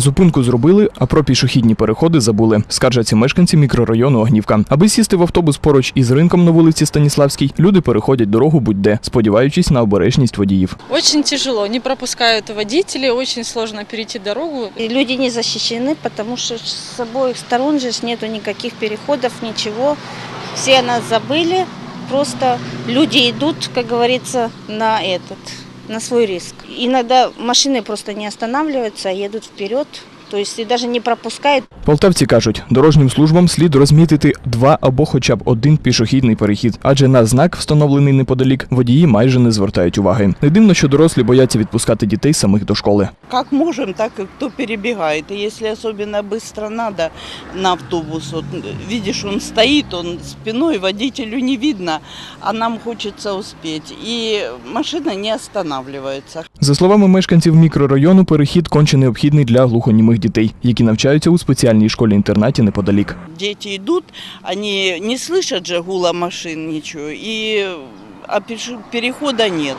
Зупинку зробили, а про пішохідні переходи забули. Скаржаться мешканці мікрорайону Огнівка. Аби сісти в автобус поруч із ринком на вулиці Станіславській, люди переходять дорогу будь-де, сподіваючись на обережність водіїв. Очень тяжело, не пропускают водители, очень сложно перейти дорогу. И люди не защищены, потому что с обоих сторон же ж нету никаких переходов, ничего. Все о нас забыли, просто люди идут, как говорится, на этот, на свой риск. Иногда машины просто не останавливаются, едут вперед, то есть и даже не пропускают. Полтавці кажуть, дорожнім службам слід розмітити два або хоча б один пішохідний перехід, адже на знак, встановлений неподалік, водії майже не звертають уваги. Не дивно, що дорослі бояться відпускати дітей самих до школи. Как можем, так и кто перебегает. И если особенно быстро надо на автобус, вот, видишь, он стоит, он спиной, водителю не видно, а нам хочется успеть. И машина не останавливается. За словами мешканців мікрорайону, перехід конче необхідний для глухонімих дітей, які навчаються у спеціальній школі-інтернаті неподалік. Діти йдуть, вони не слышать же гула машин нічого, і а переходу немає.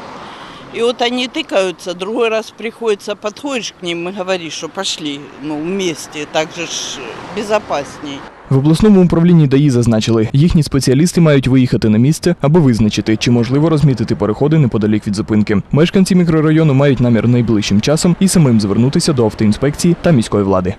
І И вот они тыкаются, другой раз приходится, подходишь к ним и говоришь, что пошли, ну, вместе, так же ж безопасней. В обласному управлінні ДАІ зазначили, їхні спеціалісти мають виїхати на місце, аби визначити, чи можливо розмітити переходи неподалік від зупинки. Мешканці мікрорайону мають намір найближчим часом і самим звернутися до автоінспекції та міської влади.